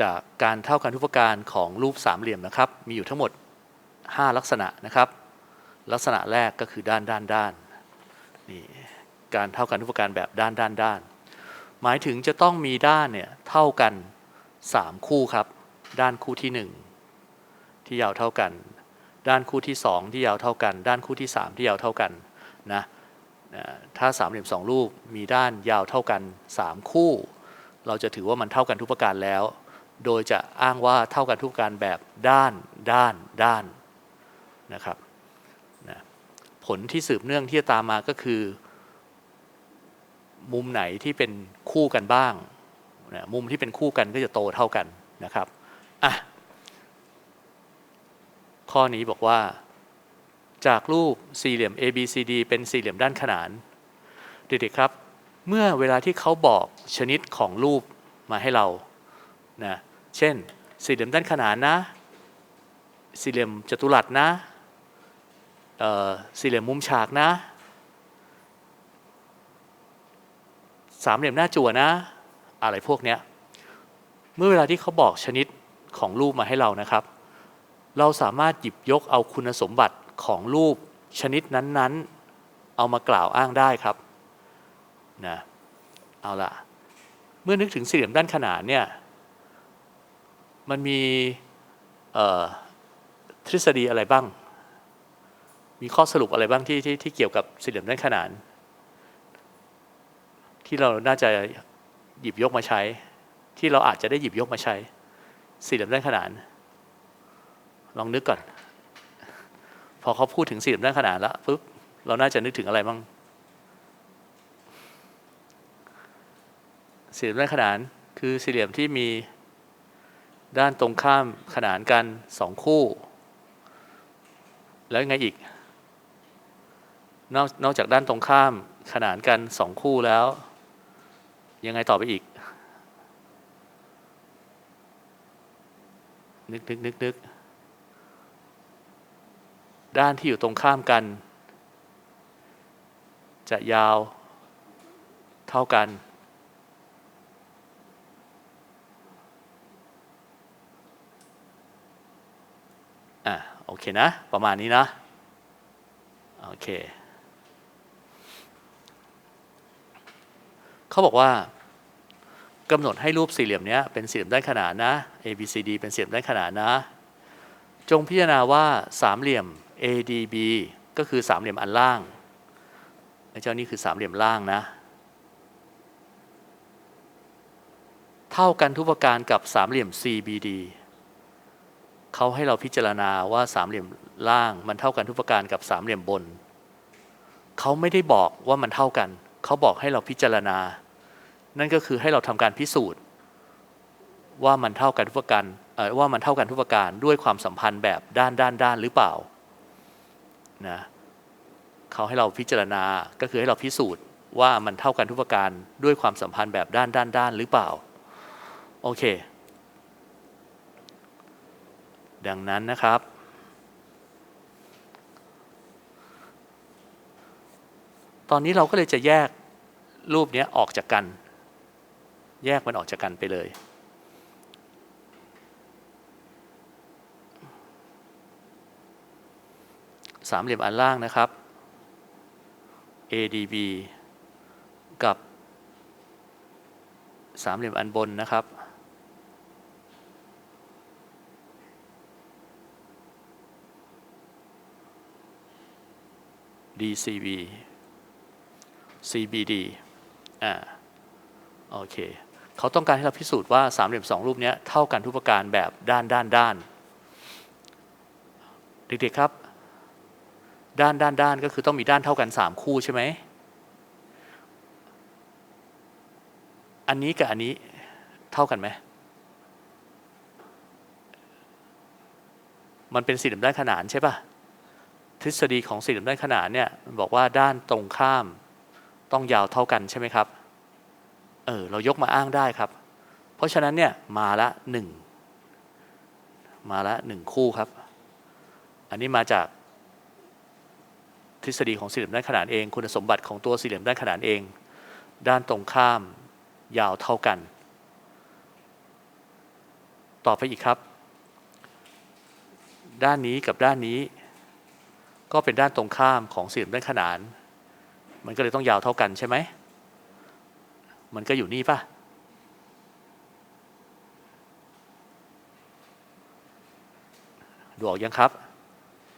จากการเท่ากันทุกประการของรูปสามเหลี่ยมนะครับ มีอยู่ทั้งหมด 5 ลักษณะนะครับ ลักษณะแรกก็คือด้านด้านด้านนี่การเท่ากันทุกประการแบบด้านด้านด้าน หมายถึงจะต้องมีด้านเนี่ยเท่ากัน 3 คู่ครับ ด้านคู่ที่ 1 ที่ยาวเท่ากัน ด้านคู่ที่ 2 ที่ยาวเท่ากัน ด้านคู่ที่ 3 ที่ยาวเท่ากันนะนะถ้าสามเหลี่ยมสองรูปมีด้านยาวเท่ากัน 3 คู่ เราจะถือว่ามันเท่ากันทุกประการแล้ว โดยจะอ้างว่าเท่ากันทุกประการแบบด้านด้านด้านนะครับนะผลที่สืบเนื่องที่จะตามมาก็คือ มุมไหนที่เป็นคู่กันบ้างนะมุมที่เป็นคู่กันก็จะโตเท่ากันนะครับอะข้อนี้บอกว่า จากรูปสี่เหลี่ยม ABCD เป็นสี่เหลี่ยมด้านขนานเด็กๆครับ เมื่อเวลาที่เขาบอกชนิดของรูปมาให้เรานะเช่น สี่เหลี่ยมด้านขนานนะ สี่เหลี่ยมจัตุรัสนะสี่เหลี่ยมมุมฉากนะ สามเหลี่ยมหน้าจั่วนะ อะไรพวกเนี้ย เมื่อเวลาที่เขาบอกชนิดของรูปมาให้เรานะครับ เราสามารถหยิบยกเอาคุณสมบัติของรูปชนิดนั้นๆ เอามากล่าวอ้างได้ครับ นะเอาล่ะ เมื่อนึกถึงสี่เหลี่ยมด้านขนานเนี่ยมันมีทฤษฎีอะไรบ้าง มีข้อสรุปอะไรบ้างที่ที่ที่เกี่ยวกับสี่เหลี่ยมด้านขนาน ที่เราน่าจะหยิบยกมาใช้ ที่เราอาจจะได้หยิบยกมาใช้ สี่เหลี่ยมด้านขนาน ลองนึกก่อน พอเขาพูดถึงสี่เหลี่ยมด้านขนานแล้วปุ๊บเราน่าจะนึกถึงอะไรบ้าง สี่เหลี่ยมด้านขนานคือสี่เหลี่ยมที่มีด้านตรงข้ามขนานกันสองคู่ แล้วยังไงอีกนอกนอกจากด้านตรงข้ามขนานกันสองคู่แล้ว ยังไงต่อไปอีก นึกนึกนึกนึกด้านที่อยู่ตรงข้ามกัน จะยาวเท่ากัน อะ โอเคนะ ประมาณนี้นะ โอเค เขาบอกว่ากำหนดให้รูปสี่เหลี่ยมเนี้ยเป็นสี่เหลี่ยมด้านขนานนะ A B C D เป็นสี่เหลี่ยมด้านขนานนะ จงพิจารณาว่าสามเหลี่ยม ADB ก็คือสามเหลี่ยมอันล่างไอ้เจ้านี่คือสามเหลี่ยมล่างนะ เท่ากันทุกประการกับสามเหลี่ยม CBD เขาให้เราพิจารณาว่าสามเหลี่ยมล่างมันเท่ากันทุกประการกับสามเหลี่ยมบน เขาไม่ได้บอกว่ามันเท่ากัน เขาบอกให้เราพิจารณา นั่นก็คือให้เราทำการพิสูจน์ ว่ามันเท่ากันทุกประการว่ามันเท่ากันทุกประการด้วยความสัมพันธ์แบบด้านด้านด้านหรือเปล่านะเขาให้เราพิจารณาก็คือให้เราพิสูจน์ว่ามันเท่ากันทุกประการด้วยความสัมพันธ์แบบด้านด้านด้านหรือเปล่าโอเค ดังนั้นนะครับ ตอนนี้เราก็เลยจะแยกรูปนี้ออกจากกัน แยกมันออกจากกันไปเลยสามเหลี่ยมอันล่างนะครับ ADB กับสามเหลี่ยมอันบนนะครับ DCB CBD อ่าโอเคเขาต้องการให้เราพิสูจน์ว่าสามเหลี่ยมสองรูปนี้เท่ากันทุกประการแบบด้านด้านด้านเด็กๆครับ ด้านด้านด้านก็คือต้องมีด้านเท่ากันสามคู่ใช่ไหมอันนี้กับอันนี้เท่ากันไหมมันเป็นสี่เหลี่ยมด้านขนานใช่ป่ะ ทฤษฎีของสี่เหลี่ยมด้านขนานเนี่ยมันบอกว่าด้านตรงข้ามต้องยาวเท่ากันใช่ไหมครับ เออเรายกมาอ้างได้ครับ เพราะฉะนั้นเนี่ยมาละหนึ่งมาละหนึ่งคู่ครับ อันนี้มาจากทฤษฎีของสี่เหลี่ยมด้านขนานเอง คุณสมบัติของตัวสี่เหลี่ยมด้านขนานเอง ด้านตรงข้ามยาวเท่ากัน ต่อไปอีกครับ ด้านนี้กับด้านนี้ ก็เป็นด้านตรงข้ามของสี่เหลี่ยมด้านขนาน มันก็เลยต้องยาวเท่ากันใช่ไหม มันก็อยู่นี่ป่ะ ดูออกยังครับ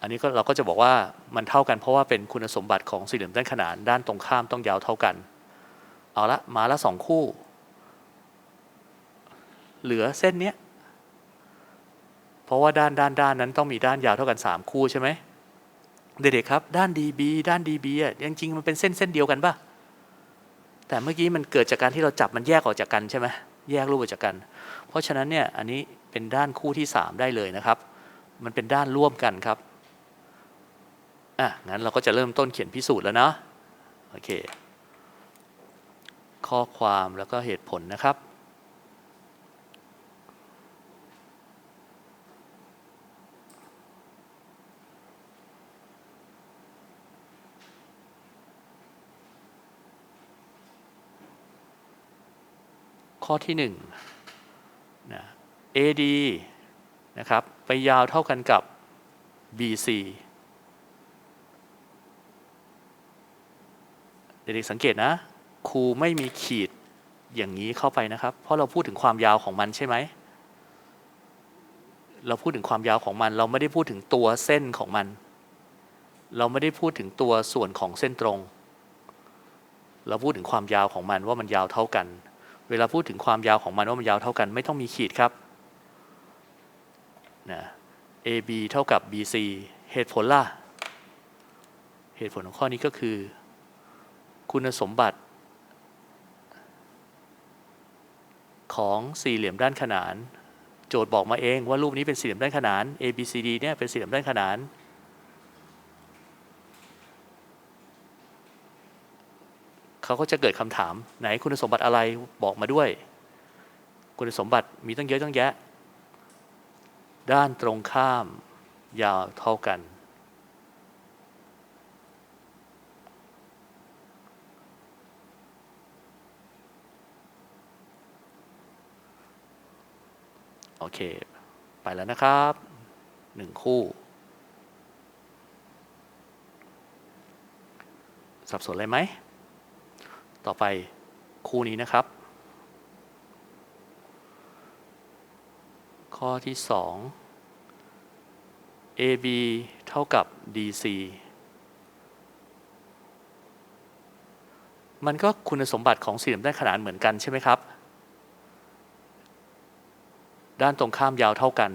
อันนี้ก็เราก็จะบอกว่ามันเท่ากันเพราะว่าเป็นคุณสมบัติของสี่เหลี่ยมด้านขนาน ด้านตรงข้ามต้องยาวเท่ากัน เอาละมาละสองคู่ เหลือเส้นเนี้ย เพราะว่าด้านด้านด้านนั้นต้องมีด้านยาวเท่ากัน 3 คู่ใช่ไหม เด็กๆครับ ด้าน DB ด้าน DB อะจริงๆมันเป็นเส้นเส้นเดียวกันป่ะแต่เมื่อกี้มันเกิดจากการที่เราจับมันแยกออกจากกันใช่ไหมแยกรูปออกจากกัน เพราะฉะนั้นเนี่ยอันนี้เป็นด้านคู่ที่ 3 ได้เลยนะครับ มันเป็นด้านร่วมกันครับอะงั้นเราก็จะเริ่มต้นเขียนพิสูจน์แล้วเนาะโอเค ข้อความแล้วก็เหตุผลนะครับ ข้อที่1นะ AD นะครับไปยาวเท่ากันกับ BC เด็กๆสังเกตนะครูไม่มีขีดอย่างนี้เข้าไปนะครับ เพราะเราพูดถึงความยาวของมันใช่ไหม เราพูดถึงความยาวของมัน เราไม่ได้พูดถึงตัวเส้นของมัน เราไม่ได้พูดถึงตัวส่วนของเส้นตรง เราพูดถึงความยาวของมันว่ามันยาวเท่ากัน เวลาพูดถึงความยาวของมันว่ามันยาวเท่ากัน ไม่ต้องมีขีดครับนะ AB เท่ากับ BC เหตุผลล่ะ เหตุผลของข้อนี้ก็คือ คุณสมบัติ ของสี่เหลี่ยมด้านขนาน โจทย์บอกมาเองว่ารูปนี้เป็นสี่เหลี่ยมด้านขนาน ABCD เนี่ยเป็นสี่เหลี่ยมด้านขนาน เขาก็จะเกิดคำถาม ไหนคุณสมบัติอะไรบอกมาด้วย คุณสมบัติมีตั้งเยอะตั้งแยะ ด้านตรงข้ามยาวเท่ากัน โอเค ไปแล้วนะครับหนึ่งคู่สับสนอะไรไหม ต่อไปคู่นี้นะครับ ข้อที่ 2 AB เท่ากับ DC มันก็คุณสมบัติของสี่เหลี่ยมด้านขนานเหมือนกันใช่ไหมครับ ด้านตรงข้ามยาวเท่ากัน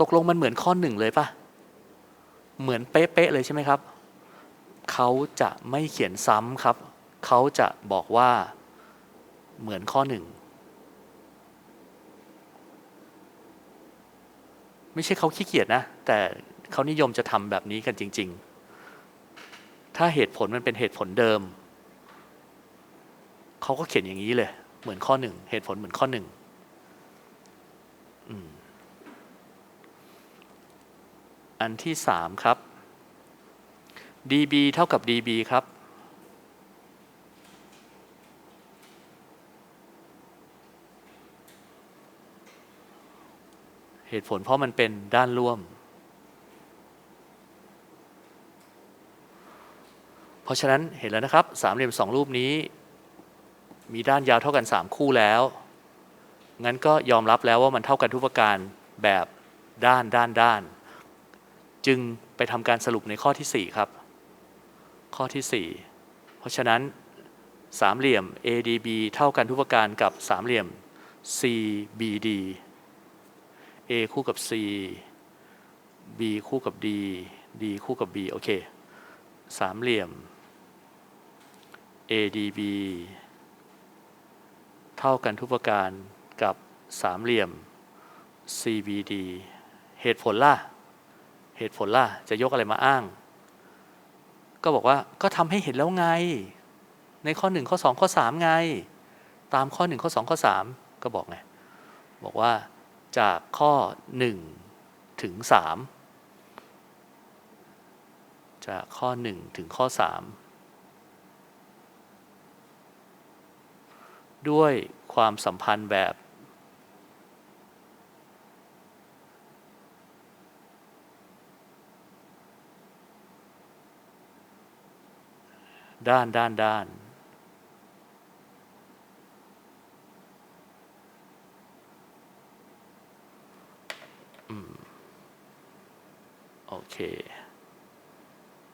ตกลงมันเหมือนข้อหนึ่งเลยปะเหมือนเป๊ะๆเลยใช่ไหมครับ เขาจะไม่เขียนซ้ำครับ เขาจะบอกว่าเหมือนข้อหนึ่งไม่ใช่เขาขี้เกียจนะ แต่เขานิยมจะทำแบบนี้กันจริง ๆ ถ้าเหตุผลมันเป็นเหตุผลเดิม เขาก็เขียนอย่างนี้เลย เหมือนข้อหนึ่งเหตุผลเหมือนข้อหนึ่งอันที่สามครับ dB เท่ากับ dB ครับ เหตุผลเพราะมันเป็นด้านร่วม เพราะฉะนั้นเห็นแล้วนะครับสามเหลี่ยมสองรูปนี้ มีด้านยาวเท่ากัน 3 คู่แล้ว งั้นก็ยอมรับแล้วว่ามันเท่ากันทุกประการแบบด้านด้านด้าน จึงไปทำการสรุปในข้อที่ 4 ครับ ข้อที่ 4 เพราะฉะนั้นสามเหลี่ยม ADB เท่ากันทุกประการกับสามเหลี่ยม CBD A คู่กับ C B คู่กับ D D คู่กับ B โอเค สามเหลี่ยม ADB เท่ากันทุกประการกับสามเหลี่ยม CBD เหตุผลล่ะ เหตุผลล่ะ จะยกอะไรมาอ้าง ก็บอกว่าก็ทำให้เห็นแล้วไง ในข้อ 1 ข้อ 2 ข้อ 3 ไง ตามข้อ 1 ข้อ 2 ข้อ 3 ก็บอกไง บอกว่า จากข้อ 1 ถึง 3 จากข้อ 1 ถึงข้อ 3 ด้วยความสัมพันธ์แบบด้านด้านด้าน โอเค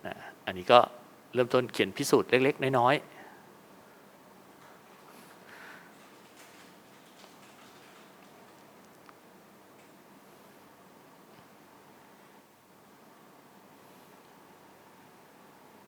นะอันนี้ก็เริ่มต้นเขียนพิสูจน์เล็ก ๆ น้อยๆ